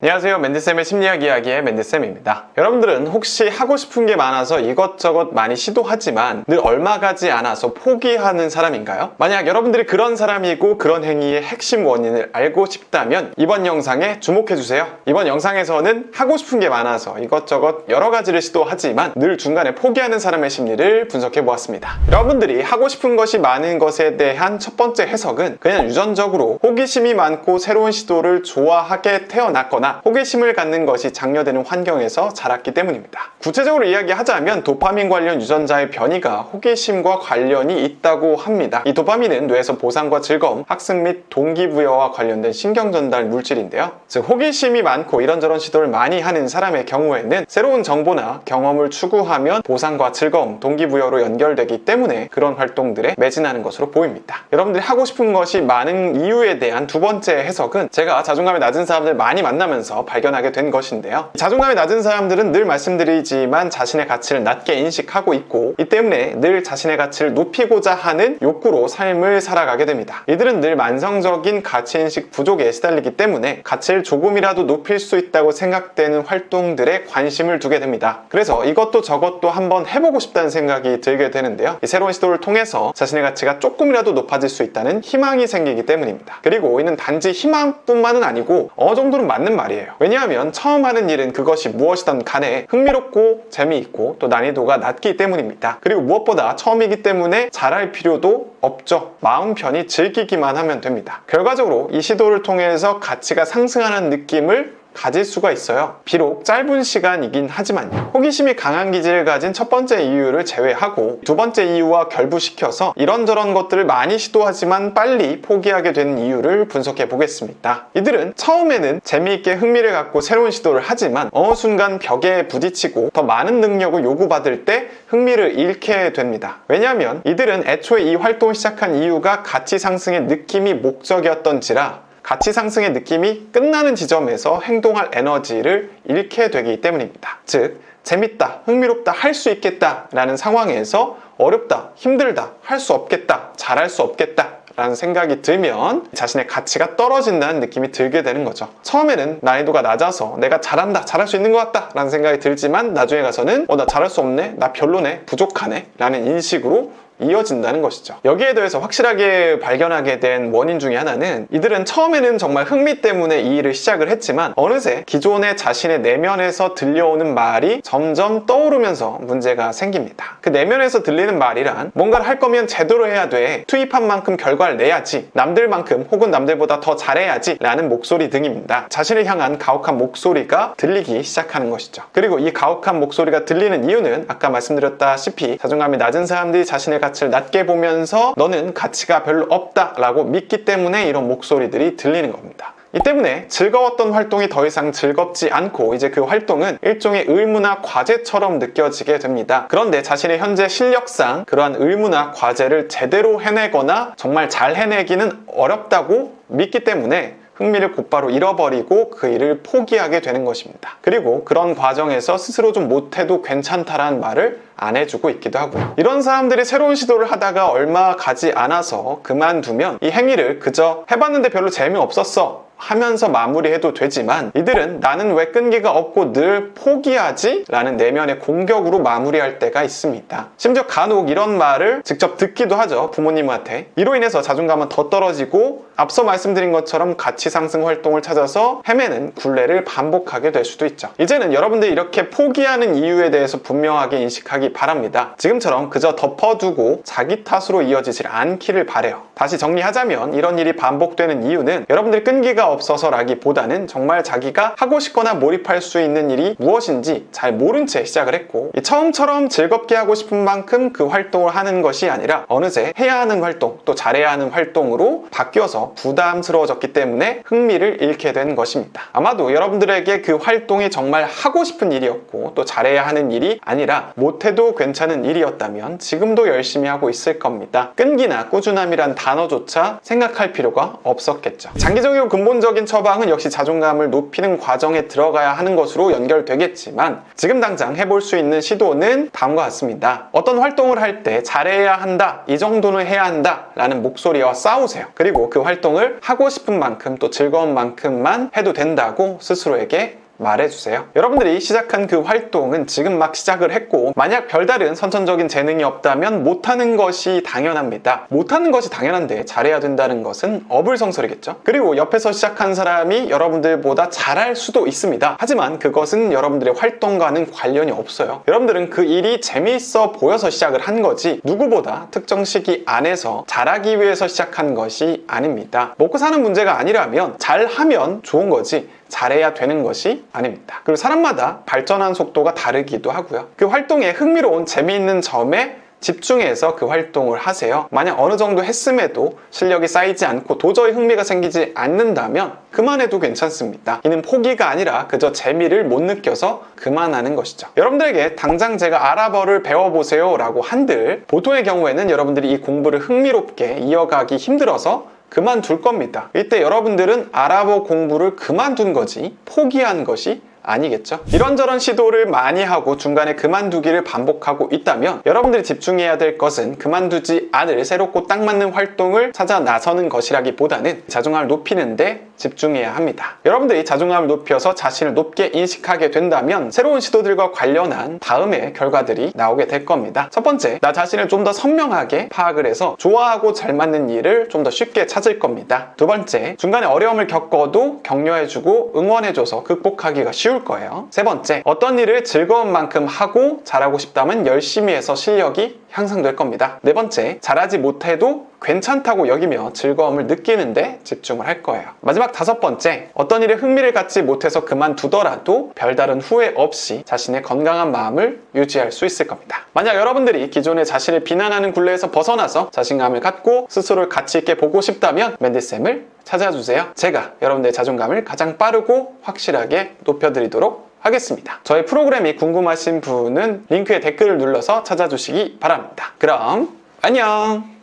안녕하세요. 맨디쌤의 심리학 이야기의 맨디쌤입니다. 여러분들은 혹시 하고 싶은 게 많아서 이것저것 많이 시도하지만 늘 얼마 가지 않아서 포기하는 사람인가요? 만약 여러분들이 그런 사람이고 그런 행위의 핵심 원인을 알고 싶다면 이번 영상에 주목해주세요. 이번 영상에서는 하고 싶은 게 많아서 이것저것 여러 가지를 시도하지만 늘 중간에 포기하는 사람의 심리를 분석해 보았습니다. 여러분들이 하고 싶은 것이 많은 것에 대한 첫 번째 해석은 그냥 유전적으로 호기심이 많고 새로운 시도를 좋아하게 태어났거나 호기심을 갖는 것이 장려되는 환경에서 자랐기 때문입니다. 구체적으로 이야기하자면 도파민 관련 유전자의 변이가 호기심과 관련이 있다고 합니다. 이 도파민은 뇌에서 보상과 즐거움, 학습 및 동기부여와 관련된 신경 전달 물질인데요. 즉 호기심이 많고 이런저런 시도를 많이 하는 사람의 경우에는 새로운 정보나 경험을 추구하면 보상과 즐거움, 동기부여로 연결되기 때문에 그런 활동들에 매진하는 것으로 보입니다. 여러분들이 하고 싶은 것이 많은 이유에 대한 두 번째 해석은 제가 자존감이 낮은 사람들 많이 만나면 서 발견하게 된 것인데요. 자존감이 낮은 사람들은 늘 말씀드리지만 자신의 가치를 낮게 인식하고 있고 이 때문에 늘 자신의 가치를 높이고자 하는 욕구로 삶을 살아가게 됩니다. 이들은 늘 만성적인 가치인식 부족에 시달리기 때문에 가치를 조금이라도 높일 수 있다고 생각되는 활동들에 관심을 두게 됩니다. 그래서 이것도 저것도 한번 해보고 싶다는 생각이 들게 되는데요. 이 새로운 시도를 통해서 자신의 가치가 조금이라도 높아질 수 있다는 희망이 생기기 때문입니다. 그리고 이는 단지 희망뿐만은 아니고 어느 정도는 맞는 말 이에요. 왜냐하면 처음 하는 일은 그것이 무엇이든 간에 흥미롭고 재미있고 또 난이도가 낮기 때문입니다. 그리고 무엇보다 처음이기 때문에 잘할 필요도 없죠. 마음 편히 즐기기만 하면 됩니다. 결과적으로 이 시도를 통해서 가치가 상승하는 느낌을 가질 수가 있어요. 비록 짧은 시간이긴 하지만요. 호기심이 강한 기질을 가진 첫 번째 이유를 제외하고 두 번째 이유와 결부시켜서 이런저런 것들을 많이 시도하지만 빨리 포기하게 되는 이유를 분석해 보겠습니다. 이들은 처음에는 재미있게 흥미를 갖고 새로운 시도를 하지만 어느 순간 벽에 부딪히고 더 많은 능력을 요구받을 때 흥미를 잃게 됩니다. 왜냐하면 이들은 애초에 이 활동을 시작한 이유가 가치 상승의 느낌이 목적이었던지라 가치 상승의 느낌이 끝나는 지점에서 행동할 에너지를 잃게 되기 때문입니다. 즉, 재밌다, 흥미롭다, 할 수 있겠다 라는 상황에서 어렵다, 힘들다, 할 수 없겠다, 잘할 수 없겠다 라는 생각이 들면 자신의 가치가 떨어진다는 느낌이 들게 되는 거죠. 처음에는 난이도가 낮아서 내가 잘한다, 잘할 수 있는 것 같다 라는 생각이 들지만 나중에 가서는 어, 나 잘할 수 없네, 나 별로네, 부족하네 라는 인식으로 이어진다는 것이죠. 여기에 대해서 확실하게 발견하게 된 원인 중에 하나는 이들은 처음에는 정말 흥미 때문에 이 일을 시작을 했지만 어느새 기존의 자신의 내면에서 들려오는 말이 점점 떠오르면서 문제가 생깁니다. 그 내면에서 들리는 말이란 뭔가를 할 거면 제대로 해야 돼. 투입한 만큼 결과를 내야지. 남들만큼 혹은 남들보다 더 잘해야지. 라는 목소리 등입니다. 자신을 향한 가혹한 목소리가 들리기 시작하는 것이죠. 그리고 이 가혹한 목소리가 들리는 이유는 아까 말씀드렸다시피 자존감이 낮은 사람들이 자신의 가치를 낮게 보면서 너는 가치가 별로 없다 라고 믿기 때문에 이런 목소리들이 들리는 겁니다. 이 때문에 즐거웠던 활동이 더 이상 즐겁지 않고 이제 그 활동은 일종의 의무나 과제처럼 느껴지게 됩니다. 그런데 자신의 현재 실력상 그러한 의무나 과제를 제대로 해내거나 정말 잘 해내기는 어렵다고 믿기 때문에 흥미를 곧바로 잃어버리고 그 일을 포기하게 되는 것입니다. 그리고 그런 과정에서 스스로 좀 못해도 괜찮다라는 말을 안 해주고 있기도 하고요. 이런 사람들이 새로운 시도를 하다가 얼마 가지 않아서 그만두면 이 행위를 그저 해봤는데 별로 재미없었어 하면서 마무리해도 되지만 이들은 나는 왜 끈기가 없고 늘 포기하지? 라는 내면의 공격으로 마무리할 때가 있습니다. 심지어 간혹 이런 말을 직접 듣기도 하죠. 부모님한테. 이로 인해서 자존감은 더 떨어지고 앞서 말씀드린 것처럼 가치 상승 활동을 찾아서 헤매는 굴레를 반복하게 될 수도 있죠. 이제는 여러분들이 이렇게 포기하는 이유에 대해서 분명하게 인식하기 바랍니다. 지금처럼 그저 덮어두고 자기 탓으로 이어지질 않기를 바래요. 다시 정리하자면 이런 일이 반복되는 이유는 여러분들이 끈기가 없어서라기보다는 정말 자기가 하고 싶거나 몰입할 수 있는 일이 무엇인지 잘 모른 채 시작을 했고 처음처럼 즐겁게 하고 싶은 만큼 그 활동을 하는 것이 아니라 어느새 해야 하는 활동 또 잘해야 하는 활동으로 바뀌어서 부담스러워졌기 때문에 흥미를 잃게 된 것입니다. 아마도 여러분들에게 그 활동이 정말 하고 싶은 일이었고 또 잘해야 하는 일이 아니라 못해도 괜찮은 일이었다면 지금도 열심히 하고 있을 겁니다. 끈기나 꾸준함이란 단어조차 생각할 필요가 없었겠죠. 장기적이고 근본 근본적인 처방은 역시 자존감을 높이는 과정에 들어가야 하는 것으로 연결되겠지만 지금 당장 해볼 수 있는 시도는 다음과 같습니다. 어떤 활동을 할 때 잘해야 한다, 이 정도는 해야 한다 라는 목소리와 싸우세요. 그리고 그 활동을 하고 싶은 만큼 또 즐거운 만큼만 해도 된다고 스스로에게 말해주세요. 여러분들이 시작한 그 활동은 지금 막 시작을 했고, 만약 별다른 선천적인 재능이 없다면 못하는 것이 당연합니다. 못하는 것이 당연한데 잘해야 된다는 것은 어불성설이겠죠? 그리고 옆에서 시작한 사람이 여러분들보다 잘할 수도 있습니다. 하지만 그것은 여러분들의 활동과는 관련이 없어요. 여러분들은 그 일이 재미있어 보여서 시작을 한 거지, 누구보다 특정 시기 안에서 잘하기 위해서 시작한 것이 아닙니다. 먹고 사는 문제가 아니라면 잘하면 좋은 거지, 잘해야 되는 것이 아닙니다. 그리고 사람마다 발전한 속도가 다르기도 하고요. 그 활동에 흥미로운 재미있는 점에 집중해서 그 활동을 하세요. 만약 어느 정도 했음에도 실력이 쌓이지 않고 도저히 흥미가 생기지 않는다면 그만해도 괜찮습니다. 이는 포기가 아니라 그저 재미를 못 느껴서 그만하는 것이죠. 여러분들에게 당장 제가 아랍어를 배워보세요 라고 한들 보통의 경우에는 여러분들이 이 공부를 흥미롭게 이어가기 힘들어서 그만둘 겁니다. 이때 여러분들은 아랍어 공부를 그만둔 거지 포기한 것이 아니겠죠? 이런저런 시도를 많이 하고 중간에 그만두기를 반복하고 있다면 여러분들이 집중해야 될 것은 그만두지 않을 새롭고 딱 맞는 활동을 찾아 나서는 것이라기보다는 자존감을 높이는데 집중해야 합니다. 여러분들이 자존감을 높여서 자신을 높게 인식하게 된다면 새로운 시도들과 관련한 다음의 결과들이 나오게 될 겁니다. 첫 번째, 나 자신을 좀 더 선명하게 파악을 해서 좋아하고 잘 맞는 일을 좀 더 쉽게 찾을 겁니다. 두 번째, 중간에 어려움을 겪어도 격려해주고 응원해줘서 극복하기가 쉬울 거예요. 세 번째, 어떤 일을 즐거운 만큼 하고 잘하고 싶다면 열심히 해서 실력이 향상될 겁니다. 네 번째, 잘하지 못해도 괜찮다고 여기며 즐거움을 느끼는데 집중을 할 거예요. 마지막 다섯 번째, 어떤 일에 흥미를 갖지 못해서 그만두더라도 별다른 후회 없이 자신의 건강한 마음을 유지할 수 있을 겁니다. 만약 여러분들이 기존의 자신을 비난하는 굴레에서 벗어나서 자신감을 갖고 스스로를 가치 있게 보고 싶다면 맨디쌤을 찾아주세요. 제가 여러분들의 자존감을 가장 빠르고 확실하게 높여드리도록 하겠습니다. 저희 프로그램이 궁금하신 분은 링크에 댓글을 눌러서 찾아주시기 바랍니다. 그럼 안녕!